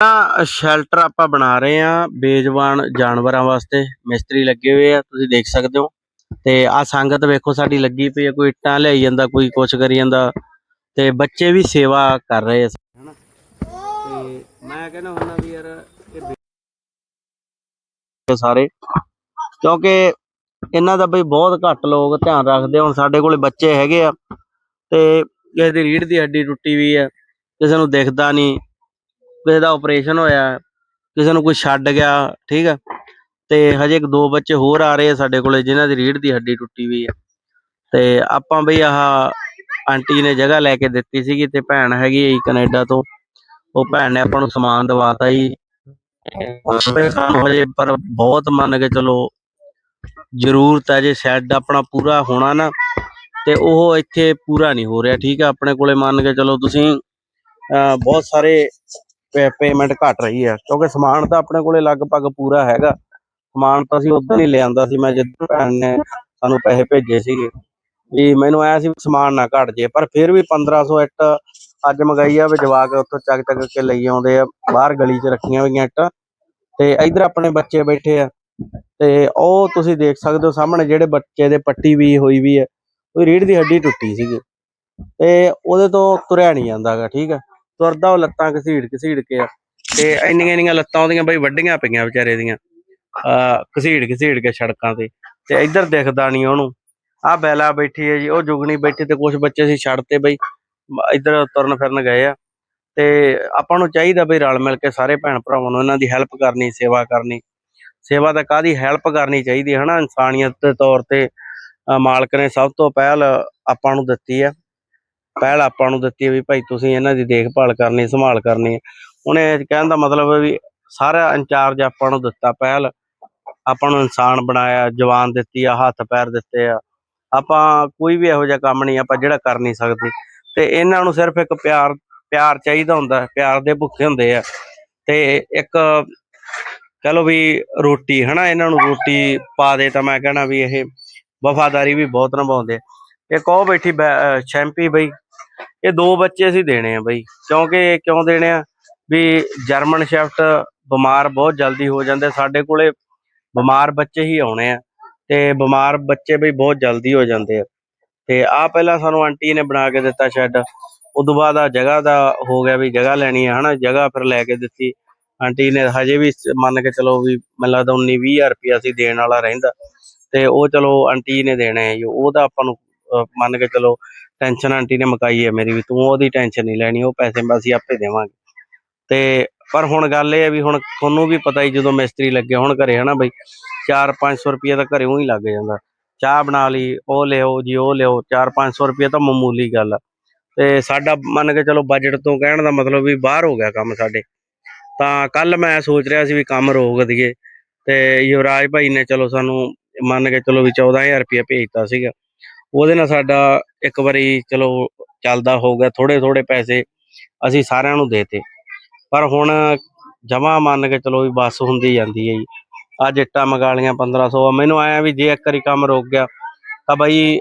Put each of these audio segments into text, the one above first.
ਆ ਸ਼ੈਲਟਰ ਆਪਾਂ ਬਣਾ ਰਹੇ ਆ ਬੇਜਵਾਨ ਜਾਨਵਰਾਂ ਵਾਸਤੇ। ਮਿਸਤਰੀ ਲੱਗੇ ਹੋਏ ਆ, ਤੁਸੀਂ ਦੇਖ ਸਕਦੇ ਹੋ। ਤੇ ਆ ਸੰਗਤ ਵੇਖੋ ਸਾਡੀ ਲੱਗੀ ਪਈ ਆ, ਕੋਈ ਇੱਟਾਂ ਲਿਆਈ ਜਾਂਦਾ, ਕੋਈ ਕੁਛ ਕਰੀ ਜਾਂਦਾ। ਤੇ ਬੱਚੇ ਵੀ ਸੇਵਾ ਕਰ ਰਹੇ ਆ। ਹਨਾ? ਤੇ ਮੈਂ ਕਹਿੰਦਾ ਹੁੰਦਾ ਵੀ ਯਾਰ ਇਹ ਸਾਰੇ, ਕਿਉਂਕਿ ਇਹਨਾਂ ਦਾ ਬਈ ਬਹੁਤ ਘੱਟ ਲੋਕ ਧਿਆਨ ਰੱਖਦੇ ਹੁਣ ਸਾਡੇ ਕੋਲੇ ਬੱਚੇ ਹੈਗੇ ਆ, ਤੇ ਕਿਸੇ ਦੀ ਰੀੜ ਦੀ ਹੱਡੀ ਟੁੱਟੀ ਵੀ ਆ, ਕਿਸੇ ਨੂੰ ਦਿਖਦਾ ਨਹੀਂ। ਕਿਸੇ ਦਾ ਆਪਰੇਸ਼ਨ ਹੋਇਆ, ਕਿਸੇ ਨੂੰ ਕੋਈ ਛੱਡ ਗਿਆ, ਠੀਕ ਆ? ਤੇ ਹਜੇ ਇੱਕ ਦੋ ਬੱਚੇ ਹੋਰ ਆ ਰਹੇ ਆ ਸਾਡੇ ਕੋਲੇ, ਜਿਨ੍ਹਾਂ ਦੀ ਰੀੜ ਦੀ ਹੱਡੀ ਟੁੱਟੀ ਵੀ ਆ। ਤੇ ਆਪਾਂ ਬਈ ਆਹ ਆਂਟੀ ਨੇ ਜਗ੍ਹਾ ਲੈ ਕੇ ਦਿੱਤੀ ਸੀਗੀ ਤੇ ਭੈਣ ਹੈਗੀ ਹੈ ਕੈਨੇਡਾ ਤੋਂ। ਉਹ ਭੈਣ ਨੇ ਆਪਾਂ ਨੂੰ ਸਮਾਨ ਦਵਾਤਾ ਜੀ। ਤੇ ਸਾਨੂੰ ਹਜੇ ਪਰ ਬਹੁਤ ਮੰਨ ਕੇ ਚਲੋ ਜ਼ਰੂਰਤ ਹੈ ਜੇ ਸ਼ੈੱਡ ਆਪਣਾ ਪੂਰਾ ਹੋਣਾ ਨਾ, ਤੇ ਉਹ ਇੱਥੇ ਪੂਰਾ ਨਹੀਂ ਹੋ ਰਿਹਾ, ਠੀਕ ਆ? ਆਪਣੇ ਕੋਲੇ ਮੰਨ ਕੇ ਚਲੋ ਤੁਸੀਂ ਬਹੁਤ ਸਾਰੇ ਪੇਮੈਂਟ ਘਟ ਰਹੀ ਹੈ, ਕਿਉਂਕਿ ਸਮਾਨ ਤਾਂ ਆਪਣੇ ਕੋਲੇ ਲਗਭਗ ਪੂਰਾ ਹੈਗਾ। ਸਮਾਨ ਤਾਂ ਅਸੀਂ ਉਦੋਂ ਹੀ ਲਿਆਂਦਾ ਸੀ, ਮੈਂ ਜਿੱਦਾਂ ਭੈਣ ਨੇ ਸਾਨੂੰ ਪੈਸੇ ਭੇਜੇ ਸੀਗੇ। ਵੀ ਮੈਨੂੰ ਆਇਆ ਸੀ ਸਮਾਨ ਨਾ ਘਟ ਜੇ ਪਰ ਫਿਰ ਵੀ 1500 ਇੱਟ ਅੱਜ ਮੰਗਾਈ ਆ, ਵੀ ਜਵਾ ਉੱਥੋਂ ਚੱਕ ਚੱਕ ਕੇ ਲਈ ਆਉਂਦੇ ਆ, ਬਾਹਰ ਗਲੀ 'ਚ ਰੱਖੀਆਂ ਹੋਈਆਂ ਇੱਟਾਂ। ਤੇ ਇਧਰ ਆਪਣੇ ਬੱਚੇ ਬੈਠੇ ਆ, ਤੇ ਉਹ ਤੁਸੀਂ ਦੇਖ ਸਕਦੇ ਹੋ ਸਾਹਮਣੇ ਜਿਹੜੇ ਬੱਚੇ ਦੇ ਪੱਟੀ ਵੀ ਹੋਈ ਵੀ ਹੈ ਉਹ ਰੀੜ ਦੀ ਹੱਡੀ ਟੁੱਟੀ ਸੀਗੀ। ਤੇ ਉਹਦੇ ਤੋਂ ਤੁਰਿਆ ਨਹੀਂ ਜਾਂਦਾਗਾ ਠੀਕ ਆ। ਤੁਰਦਾ ਉਹ ਲੱਤਾਂ ਘਸੀੜ ਘਸੀੜ ਕੇ ਆ। ਤੇ ਇੰਨੀਆਂ ਇੰਨੀਆਂ ਲੱਤਾਂ ਉਹਦੀਆਂ ਬਈ ਵੱਡੀਆਂ ਪਈਆਂ ਵਿਚਾਰੇ ਦੀਆਂ। ਆ, ਘਸੀੜ ਘਸੀੜ ਕੇ ਸੜਕਾਂ ਤੇ। ਤੇ ਇੱਧਰ ਦਿਖਦਾ ਨਹੀਂ ਉਹਨੂੰ। ਆ ਬੈਲਾ ਬੈਠੀ ਹੈ ਜੀ, ਉਹ ਜੁਗਣੀ ਬੈਠੀ ਤੇ ਕੁਝ ਬੱਚੇ ਸੀ ਛੱਡ ਤੇ ਬਈ ਇੱਧਰ ਤੁਰਨ ਫਿਰਨ ਗਏ ਆ। ਤੇ ਆਪਾਂ ਨੂੰ ਚਾਹੀਦਾ ਬਈ ਰਲ ਮਿਲ ਕੇ ਸਾਰੇ ਭੈਣ ਭਰਾਵਾਂ ਨੂੰ ਇਹਨਾਂ ਦੀ ਹੈਲਪ ਕਰਨੀ, ਸੇਵਾ ਕਰਨੀ। ਸੇਵਾ ਤਾਂ ਕਾਦੀ ਹੈਲਪ ਕਰਨੀ ਚਾਹੀਦੀ ਹੈ ਹਨਾ? ਇਨਸਾਨੀਅਤ ਦੇ ਤੌਰ ਤੇ ਮਾਲਕ ਨੇ ਸਭ ਤੋਂ ਪਹਿਲ ਆਪਾਂ ਨੂੰ ਦਿੱਤੀ ਹੈ। ਪਹਿਲ ਆਪਾਂ ਨੂੰ ਦਿੱਤੀ ਵੀ ਭਾਈ ਤੁਸੀਂ ਇਹਨਾਂ ਦੀ ਦੇਖਭਾਲ ਕਰਨੀ, ਸੰਭਾਲ ਕਰਨੀ ਹੈ। ਉਹਨੇ ਕਹਿਣ ਦਾ ਮਤਲਬ ਹੈ ਵੀ ਸਾਰਾ ਇੰਚਾਰਜ ਆਪਾਂ ਨੂੰ ਦਿੱਤਾ ਪਹਿਲ। ਆਪਾਂ ਨੂੰ ਇਨਸਾਨ ਬਣਾਇਆ, ਜਵਾਨ ਦਿੱਤੀ ਆ, ਹੱਥ ਪੈਰ ਦਿੱਤੇ ਆ। ਆਪਾਂ ਕੋਈ ਵੀ ਇਹੋ ਜਿਹਾ ਕੰਮ ਨਹੀਂ ਆਪਾਂ ਜਿਹੜਾ ਕਰ ਨਹੀਂ ਸਕਦੇ। ਤੇ ਇਹਨਾਂ ਨੂੰ ਸਿਰਫ ਇੱਕ ਪਿਆਰ ਪਿਆਰ ਚਾਹੀਦਾ ਹੁੰਦਾ ਪਿਆਰ ਦੇ ਭੁੱਖੇ ਹੁੰਦੇ ਆ। ਤੇ ਇੱਕ ਕਹ ਲਓ ਵੀ ਰੋਟੀ, ਹਨਾ, ਇਹਨਾਂ ਨੂੰ ਰੋਟੀ ਪਾ ਦੇ ਤਾਂ ਮੈਂ ਕਹਿਣਾ ਵੀ ਇਹ ਵਫਾਦਾਰੀ ਵੀ ਬਹੁਤ ਨਿਭਾਉਂਦੇ ਇੱਕ ਉਹ ਬੈਠੀ ਬੈ- ਸ਼ੈਂਪੀ ਬਈ ਇਹ ਦੋ ਬੱਚੇ ਅਸੀਂ ਦੇਣੇ ਆ ਬਈ। ਕਿਉਂਕਿ ਕਿਉਂ ਦੇਣੇ ਆ? ਵੀ ਜਰਮਨ ਸ਼ੈਫਟ ਬਿਮਾਰ ਬਹੁਤ ਜਲਦੀ ਹੋ ਜਾਂਦੇ ਸਾਡੇ ਕੋਲੇ ਬਿਮਾਰ ਬੱਚੇ ਹੀ ਆਉਣੇ ਆ। ਤੇ ਬਿਮਾਰ ਬੱਚੇ ਬਈ ਬਹੁਤ ਜਲਦੀ ਹੋ ਜਾਂਦੇ ਆ। ਤੇ ਆ ਪਹਿਲਾਂ ਸਾਨੂੰ ਆਂਟੀ ਨੇ ਬਣਾ ਕੇ ਦਿੱਤਾ ਸ਼ੈੱਡ। ਉਦੋਂ ਬਾਅਦ ਆ ਜਗ੍ਹਾ ਦਾ ਹੋ ਗਿਆ ਵੀ ਜਗ੍ਹਾ ਲੈਣੀ ਆ, ਹਨਾ? ਜਗ੍ਹਾ ਫਿਰ ਲੈ ਕੇ ਦਿੱਤੀ। ਆਂਟੀ ਨੇ ਹਜੇ ਵੀ ਮੰਨ ਕੇ ਚਲੋ ਵੀ ਮੈਨੂੰ ਲੱਗਦਾ 19 20000 ਰੁਪਇਆ ਸੀ ਦੇਣ ਵਾਲਾ ਰਹਿੰਦਾ। ਤੇ ਉਹ ਚਲੋ ਆਂਟੀ ਨੇ ਦੇਣਾ ਹੈ ਜੀ। ਉਹਦਾ ਆਪਾਂ ਨੂੰ ਮੰਨ ਕੇ ਚਲੋ ਟੈਨਸ਼ਨ ਆਂਟੀ ਨੇ ਮਕਾਈ ਹੈ ਮੇਰੀ ਵੀ, ਤੂੰ ਉਹਦੀ ਟੈਨਸ਼ਨ ਨਹੀਂ ਲੈਣੀ, ਉਹ ਪੈਸੇ ਅਸੀਂ ਆਪੇ ਦੇਵਾਂਗੇ। ਤੇ ਪਰ ਹੁਣ ਗੱਲ ਇਹ ਹੈ ਵੀ ਹੁਣ ਤੁਹਾਨੂੰ ਵੀ ਪਤਾ ਹੀ ਜਦੋਂ ਮਿਸਤਰੀ ਲੱਗੇ ਹੁਣ ਘਰੇ, ਹਨਾ ਬਈ? 4-500 ਰੁਪਏ ਤਾਂ ਘਰੇ ਹੀ ਲੱਗ ਜਾਂਦਾ। ਚਾਹ ਬਣਾ ਲਈ, ਉਹ ਲਿਓ ਜੀ, ਉਹ ਲਿਓ 4-500 ਰੁਪਏ ਤਾਂ ਮਾਮੂਲੀ ਗੱਲ ਆ। ਤੇ ਸਾਡਾ ਮੰਨ ਕੇ ਚਲੋ ਬਜਟ ਤੋਂ ਕਹਿਣ ਦਾ ਮਤਲਬ ਵੀ ਬਾਹਰ ਹੋ ਗਿਆ ਕੰਮ ਸਾਡੇ। ਤਾਂ ਕੱਲ ਮੈਂ ਸੋਚ ਰਿਹਾ ਸੀ ਵੀ ਕੰਮ ਰੋਕ ਦਈਏ। ਤੇ ਯੁਵਰਾਜ ਭਾਈ ਨੇ ਚਲੋ ਸਾਨੂੰ ਮੰਨ ਕੇ ਚਲੋ ਵੀ 14000 ਰੁਪਏ ਭੇਜਤਾ ਸੀਗਾ। ਉਹਦੇ ਨਾਲ ਸਾਡਾ ਇੱਕ ਵਾਰੀ ਚਲੋ ਚੱਲਦਾ ਹੋ ਗਿਆ ਥੋੜੇ ਥੋੜੇ ਪੈਸੇ ਅਸੀਂ ਸਾਰਿਆਂ ਨੂੰ ਦੇਤੇ। ਪਰ ਹੁਣ ਜਮਾ ਮੰਨ ਕੇ ਚਲੋ ਵੀ ਬੱਸ ਹੁੰਦੀ ਜਾਂਦੀ ਹੈ ਜੀ। ਅੱਜ ਇੱਟਾਂ ਮੰਗਾ ਲਈਆਂ 1500 ਮੈਨੂੰ ਆਇਆ ਵੀ ਜੇ ਇੱਕ ਵਾਰੀ ਕੰਮ ਰੁਕ ਗਿਆ ਤਾਂ ਬਈ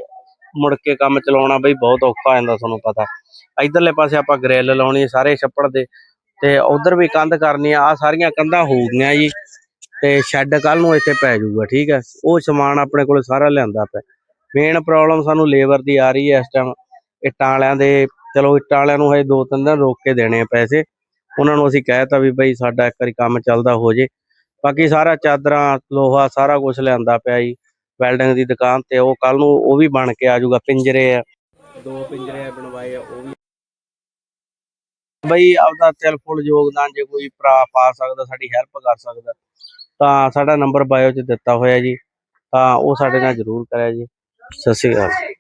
ਮੁੜ ਕੇ ਕੰਮ ਚਲਾਉਣਾ ਬਈ ਬਹੁਤ ਔਖਾ ਹੋ ਜਾਂਦਾ ਤੁਹਾਨੂੰ ਪਤਾ। ਇਧਰਲੇ ਪਾਸੇ ਆਪਾਂ ਗ੍ਰਿਲ ਲਾਉਣੀ ਸਾਰੇ ਛੱਪੜ ਦੇ ਤੇ ਉਧਰ ਵੀ ਕੰਧ ਕਰਨੀ ਆ ਆ ਸਾਰੀਆਂ ਕੰਧਾਂ ਹੋ ਗਈਆਂ ਜੀ ਤੇ ਸ਼ੈੱਡ ਕੱਲ ਨੂੰ ਇੱਥੇ ਪੈ ਜਾਊਗਾ, ਠੀਕ ਹੈ। ਉਹ ਸਮਾਨ ਆਪਣੇ ਕੋਲ ਸਾਰਾ ਲਿਆਂਦਾ ਪਿਆ। ਮੇਨ ਪ੍ਰੋਬਲਮ ਸਾਨੂੰ ਲੇਬਰ ਦੀ ਆ ਰਹੀ ਹੈ ਇਸ ਟਾਈਮ ਇੱਟਾਂ ਵਾਲਿਆਂ ਦੇ, ਚਲੋ ਇੱਟਾਂ ਵਾਲਿਆਂ ਨੂੰ ਹਜੇ ਦੋ ਤਿੰਨ ਦਿਨ ਰੋਕ ਕੇ ਦੇਣੇ ਆ ਪੈਸੇ। ਉਹਨਾਂ ਨੂੰ ਅਸੀਂ ਕਹਿਤਾ ਵੀ ਬਈ ਸਾਡਾ ਇੱਕ ਵਾਰੀ ਕੰਮ ਚੱਲਦਾ ਹੋ ਜੇ। ਬਾਕੀ ਸਾਰਾ ਚਾਦਰਾਂ, ਲੋਹਾ ਸਾਰਾ ਕੁਝ ਲਿਆਂਦਾ ਪਿਆ ਜੀ। ਵੈਲਡਿੰਗ ਦੀ ਦੁਕਾਨ ਤੇ ਉਹ ਕੱਲ ਨੂੰ ਉਹ ਵੀ ਬਣ ਕੇ ਆ ਜਾਊਗਾ, ਪਿੰਜਰੇ ਆ। ਦੋ ਪਿੰਜਰੇ ਬਣਵਾਏ ਆ, ਉਹ ਵੀ। ਬਈ ਆਪਦਾ ਤਿਲ ਫੁੱਲ ਯੋਗਦਾਨ ਜੇ ਕੋਈ ਭਰਾ ਪਾ ਸਕਦਾ, ਸਾਡੀ ਹੈਲਪ ਕਰ ਸਕਦਾ। ਤਾਂ ਸਾਡਾ ਨੰਬਰ ਬਾਇਓ 'ਚ ਦਿੱਤਾ ਹੋਇਆ ਜੀ। ਤਾਂ ਉਹ ਸਾਡੇ ਨਾਲ ਜ਼ਰੂਰ ਕਰਿਆ ਜੀ। ਸਤਿ ਸ਼੍ਰੀ ਅਕਾਲ।